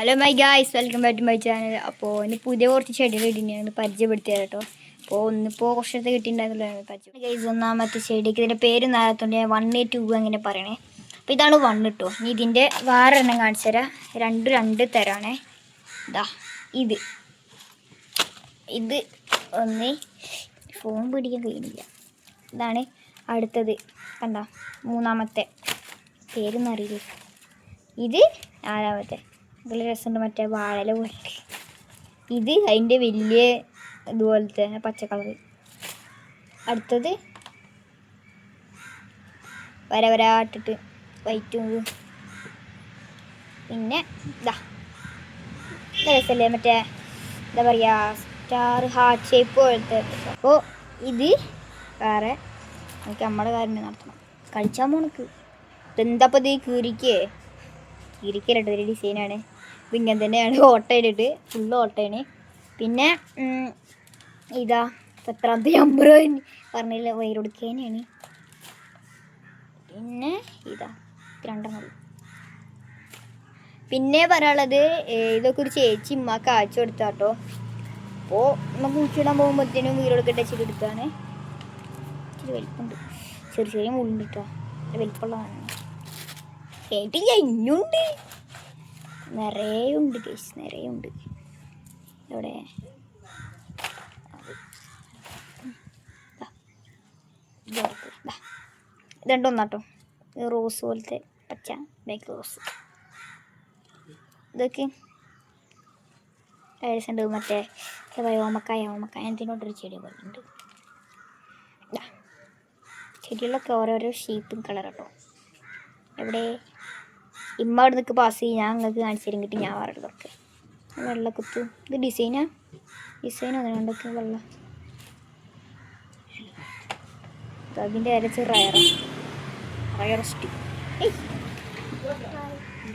Hello my guys welcome back to my channel അപ്പോൾ ഇനി പുതിയ കുറച്ച് ചെടികൾ ഇടുന്നതാണ് പരിചയപ്പെടുത്തിയത് കേട്ടോ. അപ്പോൾ ഒന്നിപ്പോൾ കുറച്ചത്തെ കിട്ടിയിട്ടുണ്ടായിരുന്നല്ലോ പരിചയം. ഗൈസ് ഒന്നാമത്തെ ചെടിക്ക് ഇതിന്റെ പേര് നാളത്തോണ്ട് ഞാൻ വൺ എ ടു അങ്ങനെ പറയണേ. അപ്പോൾ ഇതാണ് വൺ കേട്ടോ ഇനി ഇതിന്റെ വേറെ എണ്ണം കാണിച്ചു തരാം. രണ്ട് രണ്ട് തരാണേ. ഇതാ ഇത്. ഇത് ഒന്ന് ഫോൺ പിടിക്കാൻ കഴിയുന്നില്ല. ഇതാണ് അടുത്തത്. കണ്ട? മൂന്നാമത്തെ. പേരൊന്നും അറിയില്ല. ഇത് നാലാമത്തെ. നല്ല രസമുണ്ട് മറ്റേ വാഴല പോലെ. ഇത് അതിന്റെ വലിയ ഇതുപോലത്തെ പച്ച കളർ. അടുത്തത് വര വരാട്ടിട്ട് വൈറ്റും. പിന്നെ ഇതാ രസമല്ലേ മറ്റേ എന്താ പറയുക സ്റ്റാർ ഹാർട്ട് ഷേപ്പ് പോലത്തെ. അപ്പോൾ ഇത് വേറെ നമുക്ക് നമ്മുടെ കാര്യം നടത്തണം. കഴിച്ചാൽ പോണക്ക്. ഇതെന്താപ്പോൾ ഇത്? കീറിക്കേ കീറിക്കലട്ടോ ഒരു ഡിസൈനാണ് അപ്പം ഇങ്ങനെ തന്നെയാണ്. ഓട്ടയിലിട്ട് ഫുള്ള് ഓട്ടയാണ് പിന്നെ ഇതാ പത്രാമത്തെ നമ്പർ പറഞ്ഞില്ല വൈറൊടുക്കാനാണ് പിന്നെ ഇതാ രണ്ടെണ്ണം പിന്നെ പറയാനുള്ളത് ഇതൊക്കെ ഒരു ചേച്ചി ഉമ്മാക്ക് അയച്ചു കൊടുത്താട്ടോ. അപ്പോൾ നമുക്ക് കുഴിച്ചിടാൻ പോകുമ്പോഴത്തേനും വീടൊക്കെ ടച്ചിട്ട് എടുത്താണ്. ഇച്ചിരി വലിപ്പമുണ്ട് ചെറിയ ചെറിയ മുള്ളുണ്ട് കേട്ടോ വലിപ്പമുള്ളതാണ് കേട്ടില്ല ഇനിയുണ്ട് നിറയെ ഉണ്ട് കേസ് നിറയെ ഉണ്ട് ഇവിടെ ഇതുണ്ടോന്നാട്ടോ റോസ് പോലത്തെ പച്ച ബേക്ക് റോസ് ഇതൊക്കെ. ഉണ്ട്. മറ്റേ ഓമക്കായ ഓമക്കായ എന്തിനോട്ടൊരു ചെടി പോലെ ഉണ്ട് ദാ. ചെടികളൊക്കെ ഓരോരോ ഷേപ്പും കളർ കേട്ടോ എവിടെ? ഇമ്മ അവിടെ നിൽക്ക് പാസ് ചെയ്യും. ഞാൻ നിങ്ങൾക്ക് കാണിച്ചു തരും കിട്ടി ഞാൻ വേറെ വെള്ള കുത്ത് ഇത് ഡിസൈനാ ഡിസൈൻ അങ്ങനെ രണ്ടൊക്കെ വെള്ള. അതിന്റെ അരച്ച് റയർ റയറസ്റ്റ്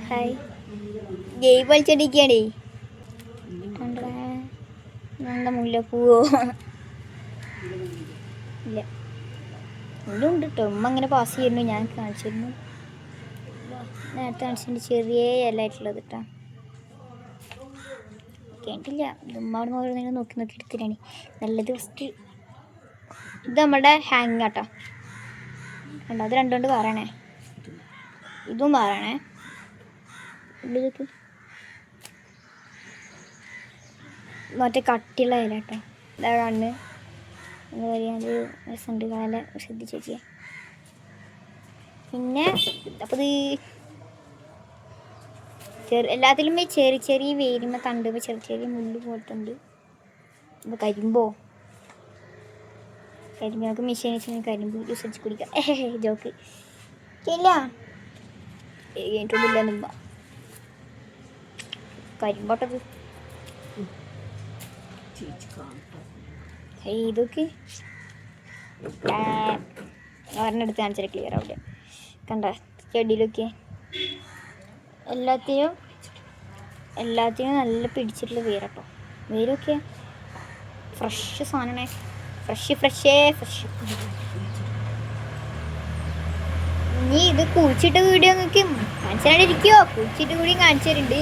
ഹായ് ഗെയിം കളിച്ചടിക്കാണേ നല്ല മുല്ല മുല്ലപ്പൂവോ? ഇല്ല. ഇല്ലുണ്ട് കേട്ടോ ഉമ്മ അങ്ങനെ പാസ് ചെയ്യുന്നു. ഞാൻ കാണിച്ചിരുന്നു നേരത്തെ കാണിച്ചിട്ട് ചെറിയ ഇലയായിട്ടുള്ളത് കേട്ടോ. കേട്ടില്ല. ഇതുമ്മാവിടെ അവിടെ ഓരോന്നിനെ നോക്കി നോക്കി എടുത്തിട്ടാണ്. നല്ല ഫസ്റ്റ് ഇത് നമ്മുടെ ഹാങ് കേട്ടോ കണ്ടോ? അത് രണ്ടുകൊണ്ട് പറയണേ ഇതും പറയണേ മറ്റേ കട്ടിയുള്ള ഇല കേട്ടോ. ഇതാ കണ്ണ് പറയുക അത് കാല ശ്രദ്ധിച്ച് നോക്കിയേ. പിന്നെ അപ്പോൾ ഇത് ചെറു എല്ലാത്തിലും ഈ ചെറിയ ചെറിയ വേരുമ്പ തണ്ട് ചെറിയ ചെറിയ മുള്ളു പോയിട്ടുണ്ട് ഉണ്ട് കരിമ്പോ. കരിമ്പ് നമുക്ക് മെഷീൻ വെച്ച് കരിമ്പ് ജ്യൂസ് കുടിക്കാം. ജോക്ക്. ഇല്ല. കഴിഞ്ഞിട്ടൊന്നുമില്ല നിമ്മ. കരിമ്പോട്ടത്. ഇതൊക്കെ. ഒരെണ്ണെടുത്ത് കാണിച്ചാൽ ക്ലിയർ ആവില്ല കണ്ട ചെടിയിലൊക്കെ. എല്ലാത്തിനും എല്ലാത്തിനും നല്ല പിടിച്ചിട്ടുള്ള വേരട്ടോ വേരൊക്കെ ഫ്രഷ് സാധനമാണ്. ഫ്രഷ് ഫ്രഷേ ഫ്രഷ് ഇനി ഇത് കുഴിച്ചിട്ട് വീഡിയോ നിങ്ങൾക്ക് കാണിച്ചാണ്ടിരിക്കുവോ കുഴിച്ചിട്ട് കൂടിയും കാണിച്ചു തരുന്നുണ്ട്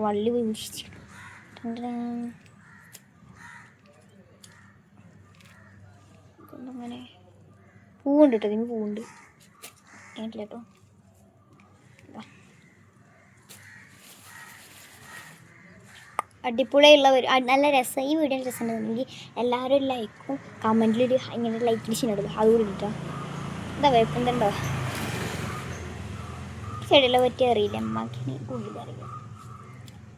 വള്ളി പോയി അങ്ങനെ പൂവുണ്ട് കേട്ടോ ഇതിന് പൂവുണ്ട് കേട്ടില്ല കേട്ടോ ഇതാ. അടിപൊളിയുള്ളവർ നല്ല രസം ഈ വീഡിയോ രസമുണ്ടെന്നുണ്ടെങ്കിൽ എല്ലാവരും ലൈക്കും കമന്റിൽ ഒരു ഇങ്ങനെ ലൈക്ക് ചിഹ്നമിടുക അതുകൂടി ഇട്ടാ എന്താ കുഴപ്പമെന്തുണ്ടോ ചെടികളെ പറ്റി അറിയില്ല അമ്മക്കിനി അറിയാം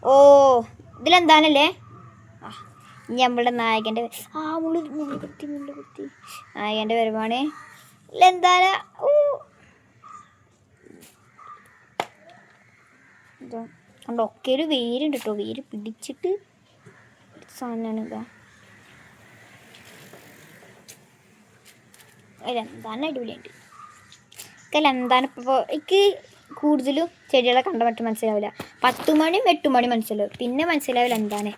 ഓ ഇതിലെന്താണല്ലേ? ആ. ഇനി നമ്മളുടെ നായകന്റെ ആ മുള്ളു മുള്ളു കുത്തി മുള്ളു കുത്തി. നായകന്റെ വരുവാണ് ഇതിലെന്താണ്? ഓ കണ്ടോ? ഒക്കെ ഒരു വേരുണ്ട് കേട്ടോ. വേര് പിടിച്ചിട്ട് സാധനമാണ് ഇതാ. എന്താണ് അടിപൊളിയുണ്ട് എന്താണ് ഇപ്പോൾ എനിക്ക് കൂടുതലും ചെടികളെ കണ്ട മറ്റും മനസ്സിലാവില്ല. പത്ത് മണിയും എട്ട് മണി മനസ്സിലാവും. പിന്നെ മനസ്സിലാവില്ല എന്താണ്.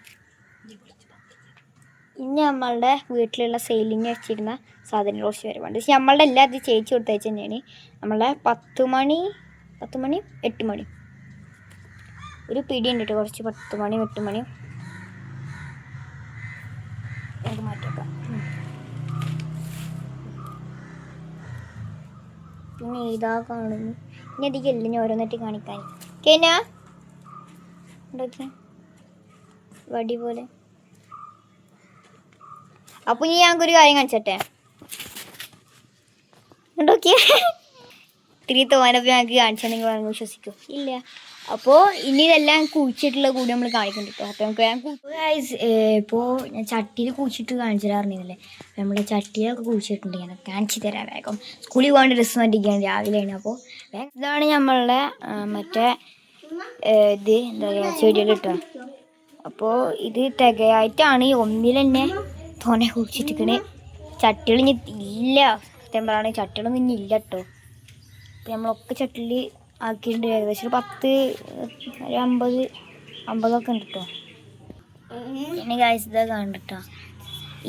ഇനി നമ്മളുടെ വീട്ടിലുള്ള സെയിലിങ് വെച്ചിരുന്ന സാധനം കുറച്ച് വരവുണ്ട്. പക്ഷെ നമ്മളുടെ എല്ലാം ഇത് ചേച്ചി കൊടുത്തയച്ച് തന്നെയാണ്. നമ്മളുടെ പത്ത് മണി പത്ത് മണി മണി. ഒരു പിടി ഉണ്ട് കേട്ടോ കുറച്ച് പത്ത് മണി എട്ട് മണി. പിന്നെ ഇതാ കാണുന്നു. ഇനി അധികം ഇല്ല ഞാൻ ഓരോന്നിട്ട് കാണിക്കാൻ. കേനാ വടി പോലെ. അപ്പൊ ഇനി ഞങ്ങൾക്ക് ഒരു കാര്യം കാണിച്ചട്ടെ? ഇത്തിരി തോന്നപ്പോൾ ഞങ്ങൾക്ക് കാണിച്ചാൽ നിങ്ങൾ വിശ്വസിക്കും. ഇല്ല. അപ്പോൾ ഇനി ഇതെല്ലാം കുഴിച്ചിട്ടുള്ള കൂടി നമ്മൾ കാണിക്കുന്നുണ്ട് അപ്പോൾ നമുക്ക് ഞാൻ ഇപ്പോൾ ഞാൻ ചട്ടിയിൽ കുഴിച്ചിട്ട് കാണിച്ചു തരാറുണ്ടല്ലേ അപ്പോൾ നമ്മൾ ചട്ടിയിലൊക്കെ കുഴിച്ചിട്ടുണ്ട്. ഞാൻ കാണിച്ചു തരാം വേഗം. സ്കൂളിൽ പോകേണ്ട ഡ്രസ്സ് മാറ്റിക്കാൻ രാവിലെയാണ് അപ്പോൾ ഇതാണ് നമ്മളുടെ മറ്റേ ഇത് എന്താ പറയുക ചെടികൾ കിട്ടുക അപ്പോൾ ഇത് തികയായിട്ടാണ്. ഒന്നിൽ തന്നെ തോനെ കുഴിച്ചിട്ടിരിക്കണേ. ചട്ടികൾ ഇല്ല സത്യം പറയുകയാണെങ്കിൽ ചട്ടികളൊന്നും ഇല്ല കേട്ടോ നമ്മളൊക്കെ ചട്ടിൽ ആക്കിയിട്ടുണ്ട് ഏകദേശം പത്ത് ഒരു അമ്പത് അമ്പതൊക്കെ ഉണ്ട് കേട്ടോ പിന്നെ കാഴ്ച കണ്ടിട്ടോ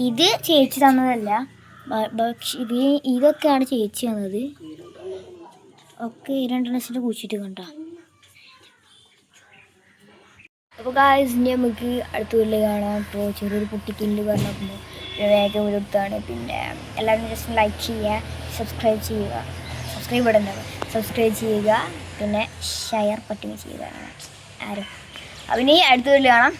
ഇത് ചേച്ചി തന്നതല്ല. പക്ഷെ ഇത് ഇതൊക്കെയാണ് ചേച്ചി തന്നത്. ഒക്കെ ഈ രണ്ടെണ്ണം വെച്ചിട്ട് കുഴിച്ചിട്ട് കണ്ടോ. അപ്പോൾ ഗായ്സ് ഇനി നമുക്ക് അടുത്ത വീട്ടിൽ കാണാം. ഇപ്പോൾ ചെറിയൊരു കുട്ടിക്കില്ല് പറഞ്ഞപ്പോൾ വേഗം വിടുത്താണ് പിന്നെ എല്ലാവരും ജസ്റ്റ് ലൈക്ക് ചെയ്യുക സബ്സ്ക്രൈബ് ചെയ്യുക. സബ്സ്ക്രൈബ് ഇടുന്നത് സബ്സ്ക്രൈബ് ചെയ്യുക. പിന്നെ ഷെയർ പറ്റുകയും ചെയ്യുക. ആരും. അപ്പം ഇനി അടുത്ത വീട്ടിൽ കാണാം.